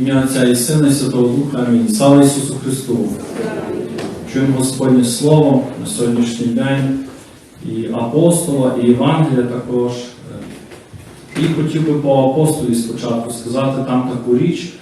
Ім'я Отця і Сина, і Святого Духа. Амінь. Слава Ісусу Христу! Чуємо Господнє Слово на сьогоднішній день і апостола, і Євангелія також. І хотів би по апостолі спочатку сказати там таку річ,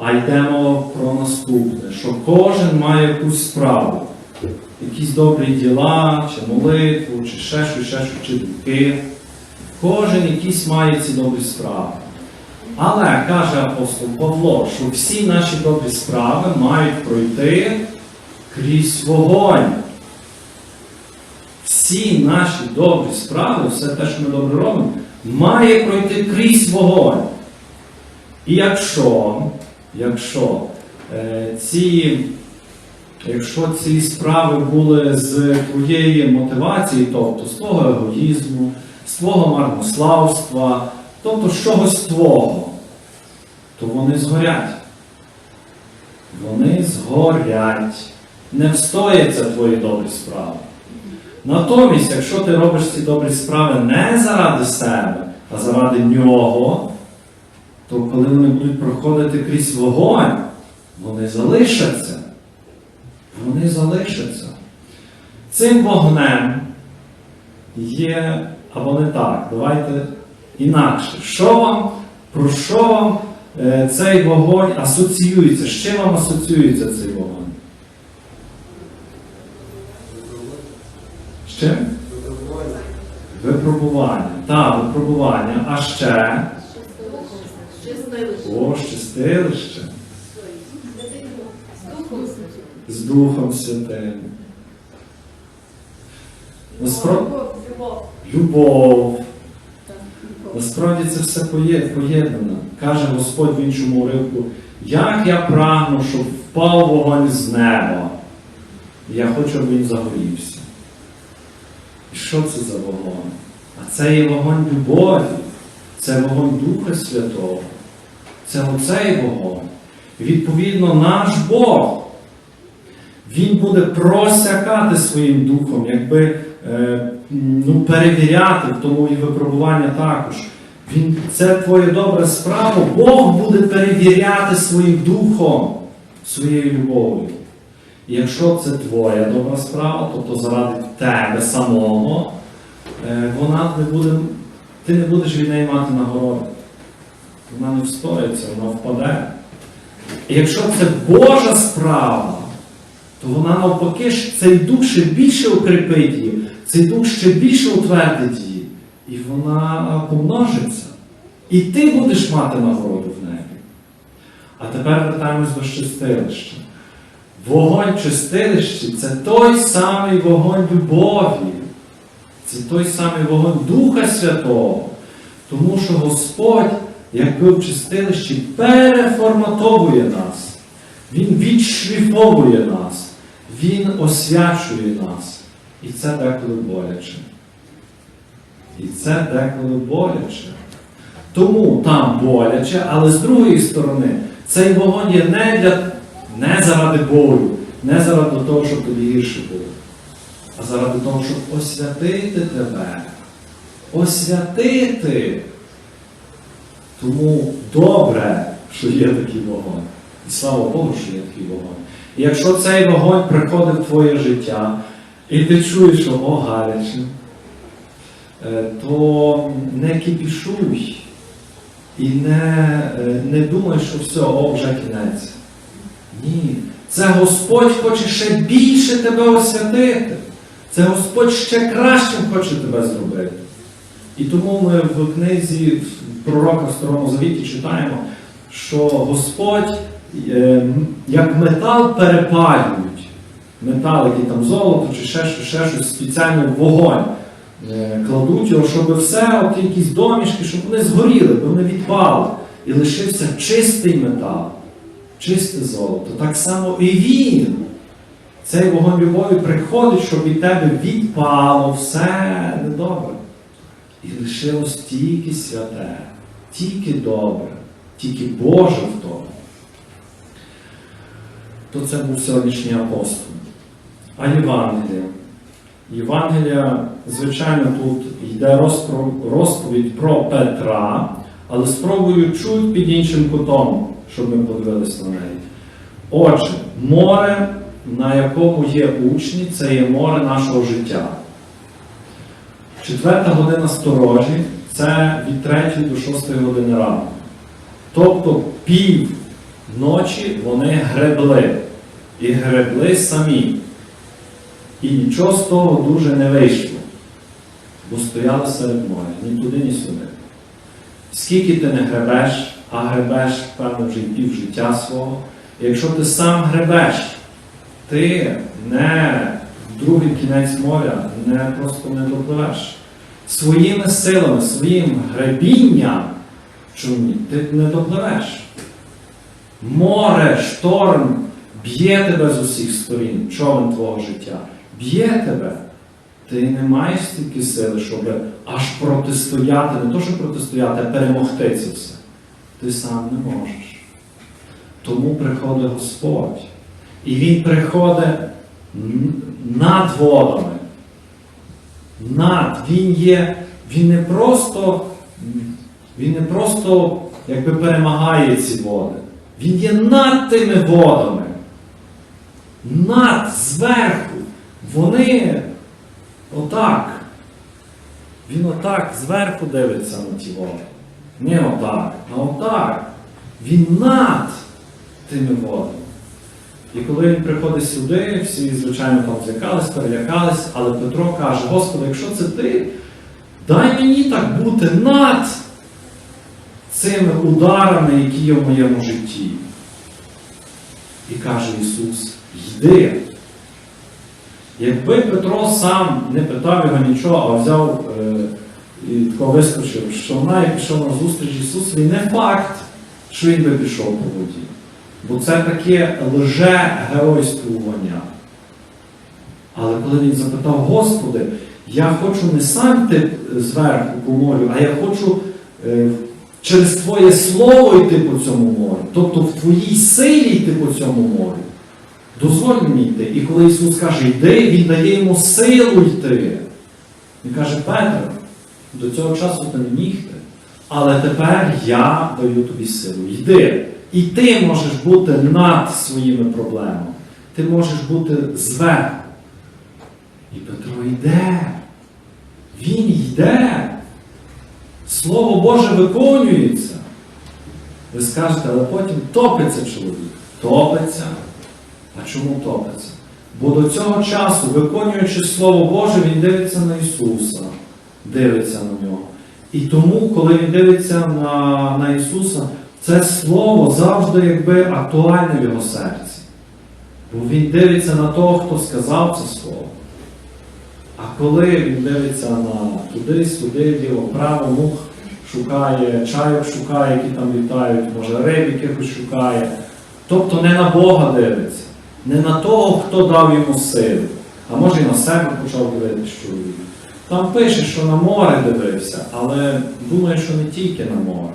а йдемо про наступне, що кожен має якусь справу, якісь добрі діла, чи молитву, чи ще щось, ще щось, чи думки. Кожен якісь має ці добрі справи. Але каже апостол Павло, що всі наші добрі справи мають пройти крізь вогонь. Всі наші добрі справи, все те, що ми добре робимо, має пройти крізь вогонь. І якщо, якщо, е, ці, якщо ці справи були з твоєї мотивації, тобто з твого егоїзму, з твого марнославства, тобто чогось твого, то вони згорять. Вони згорять. Не встояться твої добрі справи. Натомість, якщо ти робиш ці добрі справи не заради себе, а заради нього, то коли вони будуть проходити крізь вогонь, вони залишаться. Вони залишаться. Цим вогнем є, або не так, давайте інакше. Що вам, про що вам е, цей вогонь асоціюється? З чим вам асоціюється цей вогонь? З чим? Випробування. Так, випробування. А ще. О, щастилище. З Духом Святим. Насправді, любов. Насправді це все поєднано. Каже Господь в іншому уривку, як я прагну, щоб впав вогонь з неба. Я хочу, щоб він загорівся. І що це за вогонь? А це є вогонь любові, це вогонь Духа Святого. Це оцей вогонь. І, Відповідно, наш Бог. Він буде просякати своїм духом, якби ну, перевіряти, в тому і випробування також. Він, це твоя добра справа, Бог буде перевіряти своїм духом, своєю любов'ю. І якщо це твоя добра справа, тобто заради тебе самого, е, вона не буде, ти не будеш від неї мати нагороди. Вона не встоїться, вона впаде. І якщо це Божа справа, то вона навпаки цей дух ще більше укріпить її, цей дух ще більше утвердить її. І вона помножиться. І ти будеш мати нагороду в небі. А тепер вертаємось до чистилища. Вогонь чистилища це той самий вогонь любові. Це той самий вогонь Духа Святого. Тому що Господь, якби в чистилищі, переформатовує нас. Він відшліфовує нас, Він освячує нас. І це деколи боляче. І це деколи боляче. Тому там боляче, але з другої сторони, цей вогонь є не, для, не заради болю, не заради того, щоб тобі гірше було, а заради того, щоб освятити тебе. Освятити. Тому добре, що є такий вогонь. І слава Богу, що є такий вогонь. І якщо цей вогонь приходить в твоє життя, і ти чуєш, що о, гаряче, е, то не кипішуй і не, е, не думай, що все, о, вже кінець. Ні. Це Господь хоче ще більше тебе освятити. Це Господь ще кращим хоче тебе зробити. І тому ми в книзі пророка в Старому Завіті читаємо, що Господь е, як метал перепалюють. Метал, там золото чи ще, щось, ще щось спеціально в вогонь. Е, Кладуть його, щоб все, от якісь домішки, щоб вони згоріли, бо вони відпали. І лишився чистий метал, чисте золото. Так само і він. Цей вогонь любові приходить, щоб від тебе відпало все недобре. І лишилось тільки святе, тільки добре, тільки Боже в тому. То це був сьогоднішній апостол. А Євангелія. Євангелія, звичайно, тут йде розповідь про Петра, але спробую чуть під іншим кутом щоб ми подивилися на неї. Отже, море, на якому є учні, це є море нашого життя. Четверта година сторожі це від 3 до 6 години ранку. Тобто пів ночі вони гребли. І гребли самі. І нічого з того дуже не вийшло. Бо стояли серед моря, ні туди, ні сюди. Скільки ти не гребеш, а гребеш, певно, вже й пів життя свого. Якщо ти сам гребеш, ти не в другий кінець моря не просто не допливеш. Своїми силами, своїм гребінням човні ти не допливеш. Море, шторм б'є тебе з усіх сторін, човен твого життя. Б'є тебе. Ти не маєш стільки сили, щоб аж протистояти, не то, що протистояти, а перемогти це все. Ти сам не можеш. Тому приходить Господь. І Він приходить над водами. Над. Він є, він не просто, він не просто якби перемагає ці води. Він є над тими водами. Над, зверху. Вони отак. Він отак зверху дивиться на ті води. Не отак, а отак. Він над тими водами. І коли він приходить сюди, всі, звичайно, там злякались, перелякались, але Петро каже, Господи, якщо це ти, дай мені так бути над цими ударами, які є в моєму житті. І каже Ісус, йди. Якби Петро сам не питав його нічого, а взяв е, і тако вискочив, що вона і пішов на зустріч Ісусові, не факт, що він би пішов по воді. Бо це таке лже-геройствування. Але коли він запитав, Господи, я хочу не сам ти зверху по морю, а я хочу е, через Твоє слово йти по цьому морю. Тобто в Твоїй силі йти по цьому морю. Дозволь мені йти. І коли Ісус каже, йди, Він дає йому силу йти. Він каже, Петро, до цього часу ти не міг йти, але тепер я даю тобі силу. Йди. І ти можеш бути над своїми проблемами. Ти можеш бути зверху. І Петро йде. Він йде. Слово Боже виконується. Ви скажете, але потім топиться чоловік. Топиться. А чому топиться? Бо до цього часу, виконуючи Слово Боже, він дивиться на Ісуса, дивиться на нього. І тому, коли він дивиться на, на Ісуса, це Слово завжди якби актуальне в його серці. Бо він дивиться на того, хто сказав це Слово. А коли він дивиться на туди, сюди, право, мух шукає, чайок шукає, які там літають, може риб якихось шукає. Тобто не на Бога дивиться, не на того, хто дав йому силу, а може і на себе почав дивитися чоловік. Там пише, що на море дивився, але думаю, що не тільки на море.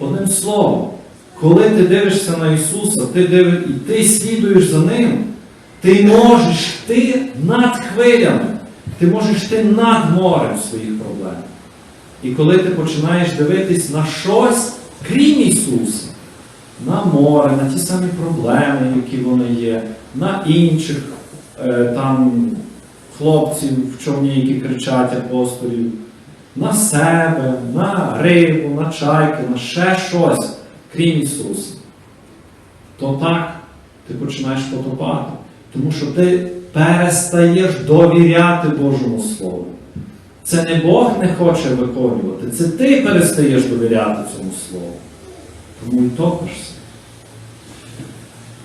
Одним словом, коли ти дивишся на Ісуса, ти див... і ти слідуєш за Ним, ти можеш йти над хвилями, ти можеш йти над морем своїх проблем. І коли ти починаєш дивитись на щось, крім Ісуса, на море, на ті самі проблеми, які вони є, на інших е, там хлопців в човні, які кричать апостолів, на себе, на рибу, на чайки, на ще щось, крім Ісуса, то так ти починаєш потопати. Тому що ти перестаєш довіряти Божому Слову. Це не Бог не хоче виконувати, це ти перестаєш довіряти цьому Слову. Тому і топишся.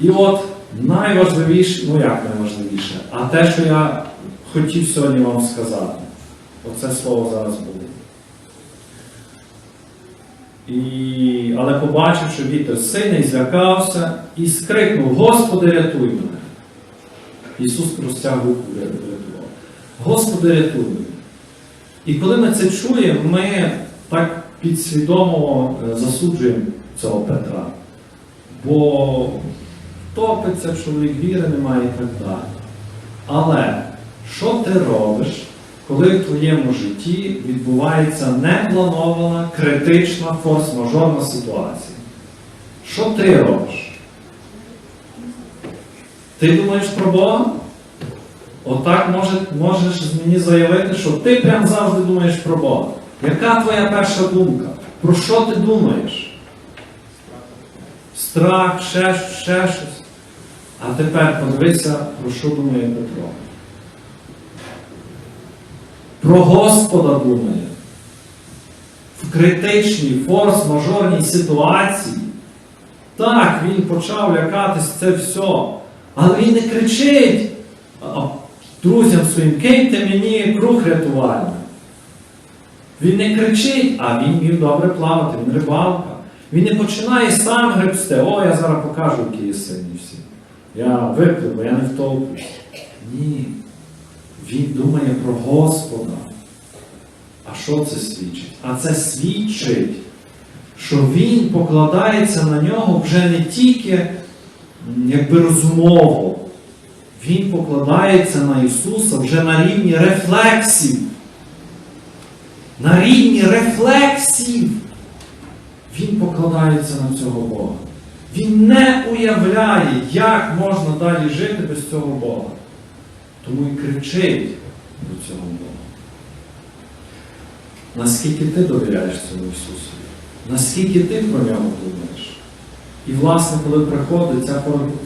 І от найважливіше, ну як найважливіше, а те, що я хотів сьогодні вам сказати, оце слово зараз буде. І... Але побачив, що вітер сильний, злякався і скрикнув: Господи, рятуй мене. Ісус простяг руку врятував. Господи, рятуй мене. І коли ми це чуємо, ми так підсвідомо е, засуджуємо цього Петра. Бо топиться, чоловік віри немає і так далі. Але що ти робиш, коли в твоєму житті відбувається непланована, критична, форс-мажорна ситуація? Що ти робиш? Ти думаєш про Бога? Отак може, можеш мені заявити, що ти прям завжди думаєш про Бога. Яка твоя перша думка? Про що ти думаєш? Страх, ще, ще щось. А тепер подивися, про що думає Петро. Про Господа думає. В критичній, форс-мажорній ситуації. Так, він почав лякатись це все. Але він не кричить друзям своїм, киньте мені круг рятувальний. Він не кричить, а він вмів добре плавати, він рибалка. Він не починає сам гребсти. О, я зараз покажу, які є. Я випливу, я не втовплюсь. Ні. Він думає про Господа. А що це свідчить? А це свідчить, що він покладається на нього вже не тільки якби розумово. Він покладається на Ісуса вже на рівні рефлексів. На рівні рефлексів. Він покладається на цього Бога. Він не уявляє, як можна далі жити без цього Бога. Тому і кричить до цього Бога. Наскільки ти довіряєш цьому Ісусу? Наскільки ти про нього думаєш? І, власне, коли приходить ця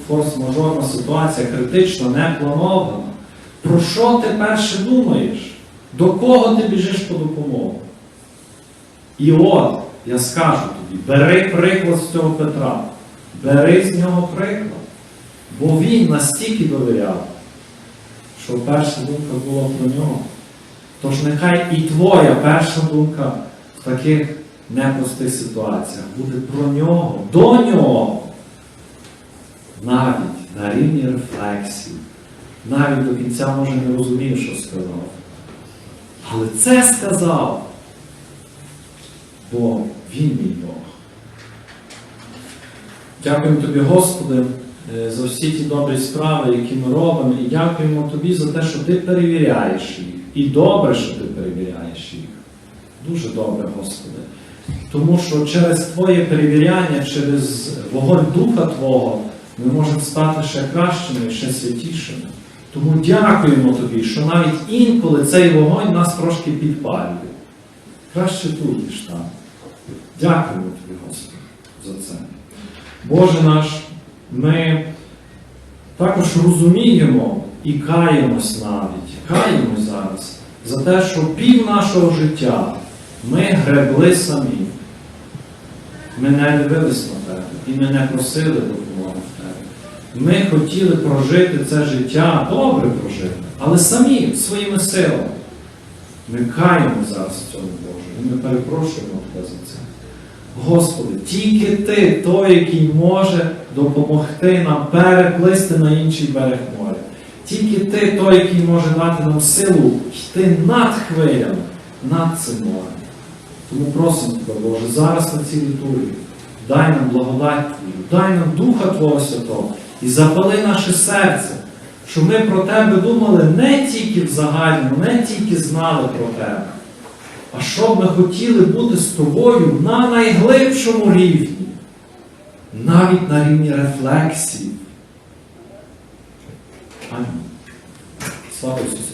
форс-мажорна ситуація, критична, не планована, про що ти перше думаєш? До кого ти біжиш по допомогу? І от, я скажу тобі, бери приклад з цього Петра. Бери з нього приклад. Бо він настільки довіряв, що перша думка була про нього. Тож нехай і твоя перша думка в таких непростих ситуаціях буде про нього, до нього. Навіть на рівні рефлексії. Навіть до кінця може не розумів, що сказав. Але це сказав. Бо він мій Бог. Дякуємо тобі, Господи, е, за всі ті добрі справи, які ми робимо, і дякуємо тобі за те, що ти перевіряєш їх. І добре, що ти перевіряєш їх. Дуже добре, Господи. Тому що через Твоє перевіряння, через вогонь Духа Твого ми можемо стати ще кращими, ще святішими. Тому дякуємо тобі, що навіть інколи цей вогонь нас трошки підпалює. Краще тут, ніж там. Дякуємо тобі, Господи, за це. Боже наш, ми також розуміємо і каємось навіть, каємось зараз за те, що пів нашого життя ми гребли самі. Ми не дивились на тебе і ми не просили допомоги в тебе. Ми хотіли прожити це життя, добре прожити, але самі своїми силами. Ми каємо зараз в цьому Боже, і ми перепрошуємо Тебе за це. Господи, тільки Ти, той, який може допомогти нам переплисти на інший берег моря. Тільки Ти, той, який може дати нам силу йти над хвилями, над цим морем. Тому просимо Тебе, Боже, зараз на цій літургії. Дай нам благодать Твою, дай нам Духа Твого Святого і запали наше серце, щоб ми про Тебе думали не тільки в загальному, не тільки знали про Тебе, а щоб ми хотіли бути з тобою на найглибшому рівні, навіть на рівні рефлексії. Амінь. Слава Ісусу